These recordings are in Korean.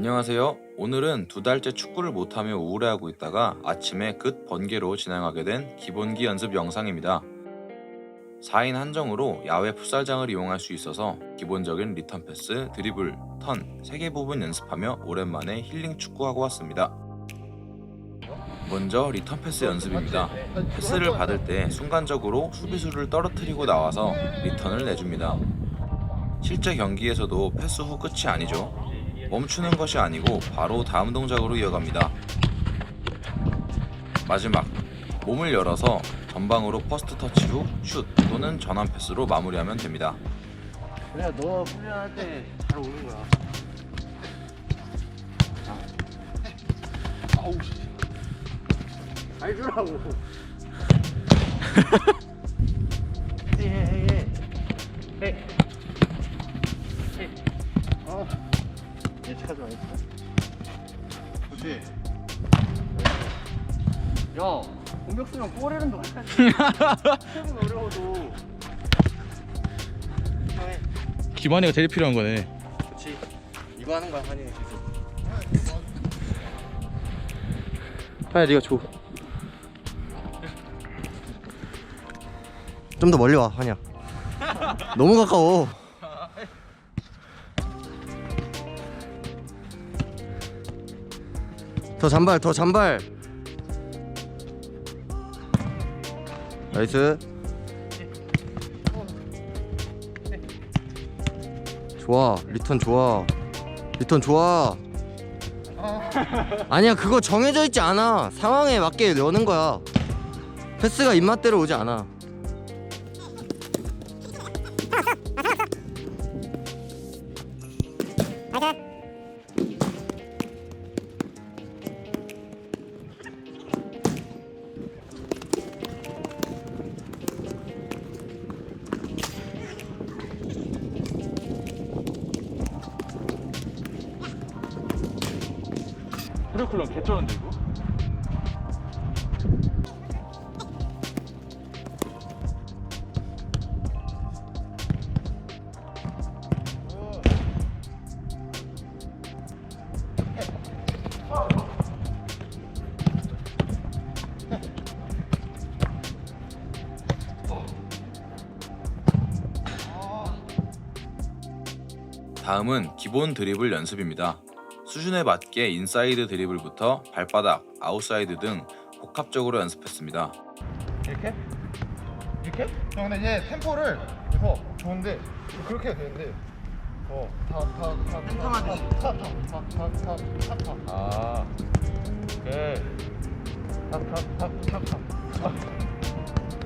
안녕하세요. 오늘은 두 달째 축구를 못하며 우울해하고 있다가 아침에 급 번개로 진행하게 된 기본기 연습 영상입니다. 4인 한정으로 야외 풋살장을 이용할 수 있어서 기본적인 리턴 패스, 드리블, 턴 3개 부분 연습하며 오랜만에 힐링 축구하고 왔습니다. 먼저 리턴 패스 연습입니다. 패스를 받을 때 순간적으로 수비수를 떨어뜨리고 나와서 리턴을 내줍니다. 실제 경기에서도 패스 후 끝이 아니죠. 멈추는 것이 아니고 바로 다음 동작으로 이어갑니다. 마지막 몸을 열어서 전방으로 퍼스트 터치 후 슛 또는 전환 패스로 마무리하면 됩니다. 그래야 너 훈련할 때 잘 오는 거야. 아우 씨. 잘 주라고. 헤. 헤. 어. 예측하지 마. 예측. 그렇지. 야, 공격수면 꼬리는 더 할까지. 세분 어려워도. 해. 기만이가 제일 필요한 거네. 그렇지. 이거 하는 거야 한이 계속. 하야 네가 줘. 좀 더 멀리 와 하냐. 너무 가까워. 더 잔발 더 잔발. 나이스. 좋아 리턴 좋아 리턴 좋아. 아니야 그거 정해져 있지 않아 상황에 맞게 여는 거야 패스가 입맛대로 오지 않아 프로클럽 개쩌는데 이거? 다음은 기본 드리블 연습입니다. 수준에 맞게 인사이드 드리블부터 발바닥, 아웃사이드 등 복합적으로 연습했습니다. 이렇게? 이렇게? 형 근데 이제 템포를 그래서 좋은데 그렇게 해도 되는데 어다다다 템포하듯이. 타타타타타타타 아 오케이 타타타타타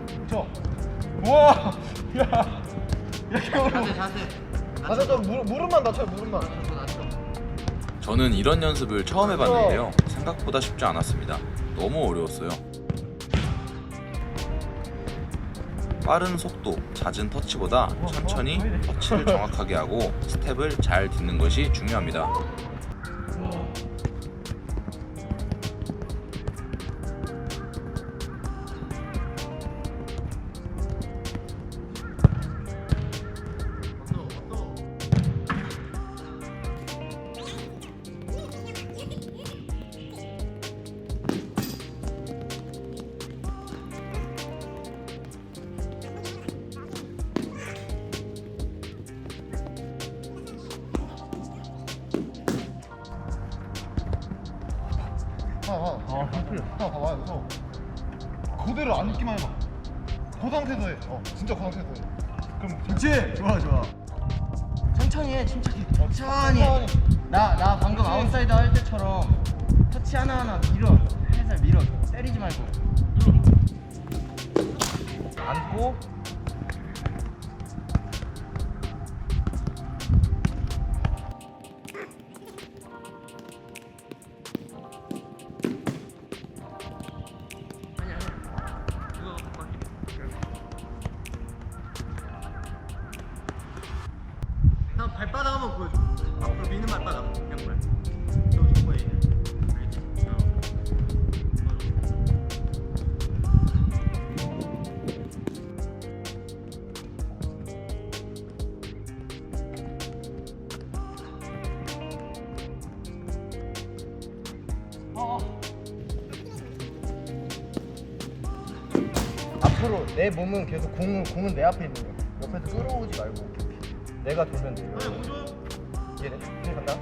그쵸? 우와 야 이렇게 어려워 자세. 자세 좀 무릎, 무릎만 낮춰요 무릎만 저는 이런 연습을 처음 해봤는데요. 생각보다 쉽지 않았습니다. 너무 어려웠어요. 빠른 속도, 잦은 터치보다 천천히 터치를 정확하게 하고 스텝을 잘 딛는 것이 중요합니다. 하나 하나 봐봐 여기서 그대로 안 있기만 해봐 그 상태도 해어 진짜 그 상태도 해 그럼 그렇지 좋아 좋아 천천히 해, 침착해. 천천히. 천천히. 나, 나 방금 아웃사이드 할 때처럼 터치 하나하나 밀어. 살살 밀어. 때리지 말고. 앉고 내 몸은 계속 공은 공은 내 앞에 있는 거야. 옆에서 끌어오지 말고 내가 돌면 돼. 이해돼? 이해 간다.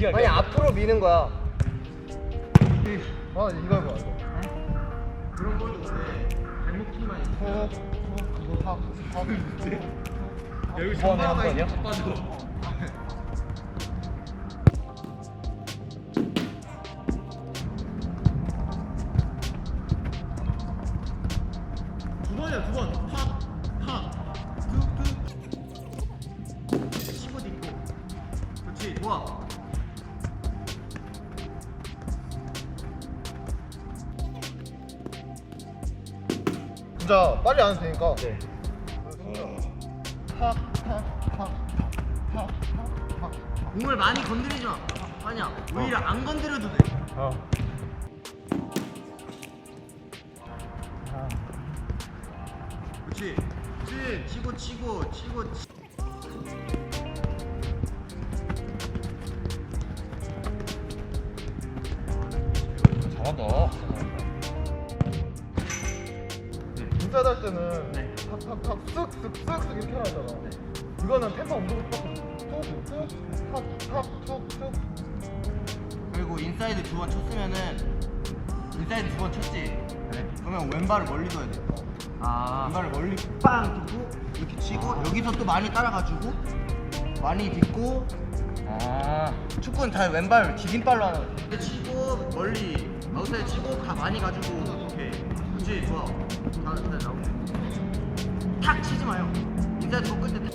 신기하게. 아니 앞으로 미는 거야. 아 이거 해봐 이거. 그런 걸도 그래. 발목 힘만 있어. 어, 어, 그거 다, 다. 여기 전화한 거 아니야? 진짜 빨리 안 해도 되니까. 네. 공을 많이 건드리지 마. 아니야. 오히려 안 건드려도 돼. 어. 그렇지. 그렇지. 치고 치고 치고 치. 잘한다. 할 때는 네. 팍팍팍 쓱쓱쓱쓱 이렇게 하잖아. 이거는 템포 무조건 똑똑 툭툭 그리고 인사이드 두 번 쳤으면은 인사이드 두 번 쳤지. 그러면 왼발을 멀리 둬야 돼. 아. 왼발을 멀리 빵 두고 이렇게 치고 여기서 또 많이 따라가지고 많이 딛고 아. 축구는 다 왼발 디딤발로 하는 거야. 치고 멀리 아웃사이드 치고 가 많이 가지고. 그렇지 좋아. 다, 다 나오네. 탁 치지 마요. 꺾을 때. 탁.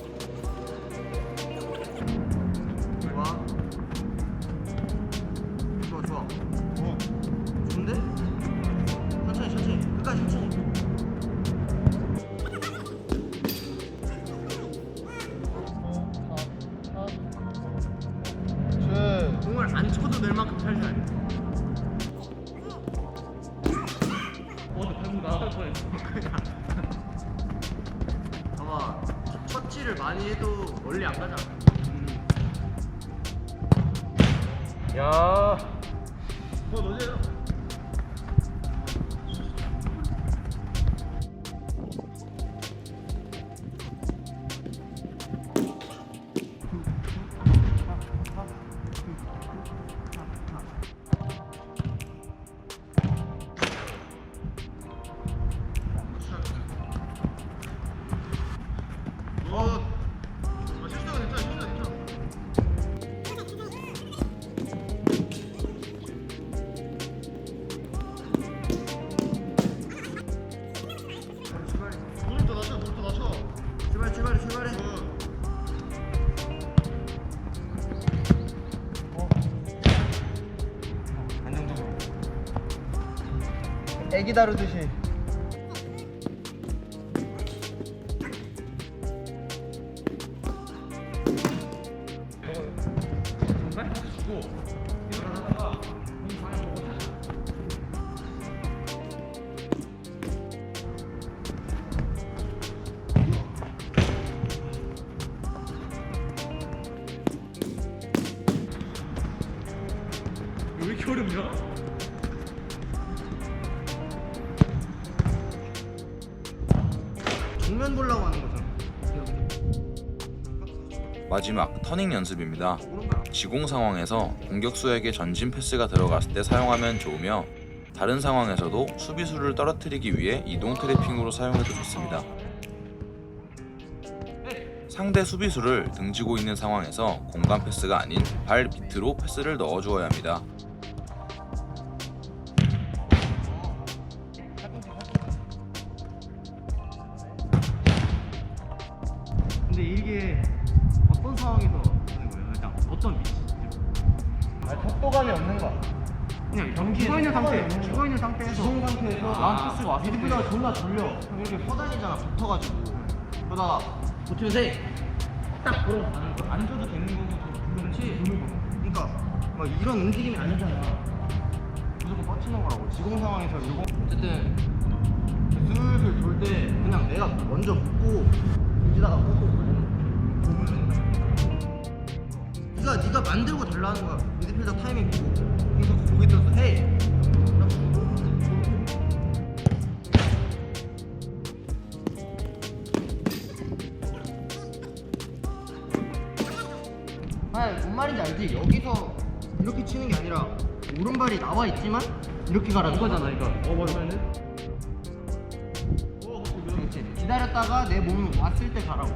좋아. 좋아 좋아. 좋은데? 천천히 천천히 끝까지 천천히. 야. 뭐? 어, 애기 다루듯이. 왜 이렇게 어렵냐? 정면 보려고 하는 거잖아. 마지막 터닝 연습입니다. 지공 상황에서 공격수에게 전진 패스가 들어갔을 때 사용하면 좋으며 다른 상황에서도 수비수를 떨어뜨리기 위해 이동 트래핑으로 사용해도 좋습니다. 상대 수비수를 등지고 있는 상황에서 공간 패스가 아닌 발 밑으로 패스를 넣어주어야 합니다. 죽은 상태에서 아, 토스가 왔을 때. 미드필더가 존나 돌려. 그럼 이렇게 퍼다니잖아 붙어가지고. 그러다가 고추세 딱 걸어 가는 거야. 안 줘도 되는 거고 그렇지. 그러니까 막 이런 움직임이 아니잖아. 무조건 뻗치는 거라고. 지공 상황에서 이거. 어쨌든 슬슬 돌 때 그냥 내가 먼저 붙고 던지다가 뻗고 네가 네가 만들고 달라는 거야. 미드필더 타이밍 보고. 그래서 고개 들어서 해 아, 뭔 말인지 알지? 여기서 이렇게 치는 게 아니라 오른발이 나와 있지만 이렇게 가라는 이거잖아 이거. 어 맞으면은. 그렇지. 기다렸다가 내 몸 왔을 때 가라고.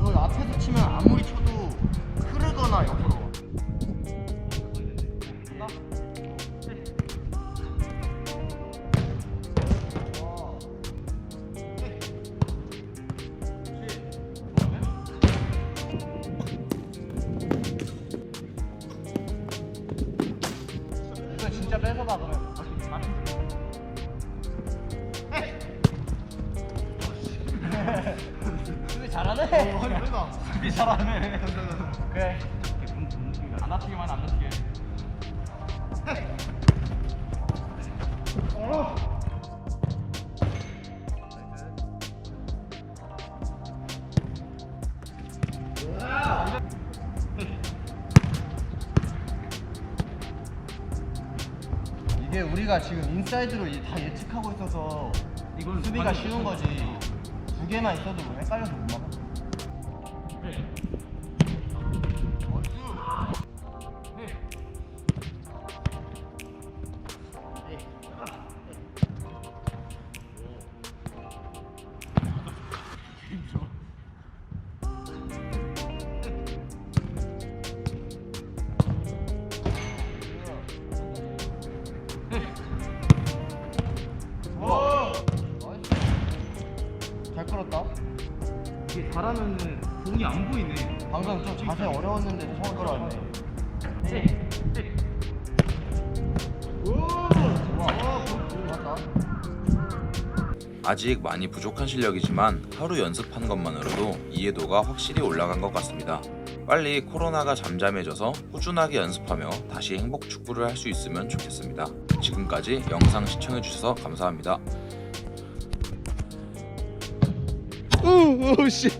이거 앞에서 치면 아무리 쳐도 흐르거나 옆으로. 잘하네. 어, 뺏어. 수비 잘하네. 그래. 안 다치게만 안 다치게. 이게 우리가 지금 인사이드로 이- 다 예측하고 있어서 이건 수비가 쉬운 거지. 두 개만 있어도 뭐 헷갈려서 못 막아. 자세 어려웠는데 잘 끌어왔네. 좋아. 좋았다. 아직 많이 부족한 실력이지만 하루 연습한 것만으로도 이해도가 확실히 올라간 것 같습니다. 빨리 코로나가 잠잠해져서 꾸준하게 연습하며 다시 행복 축구를 할 수 있으면 좋겠습니다. 지금까지 영상 시청해주셔서 감사합니다. 오씨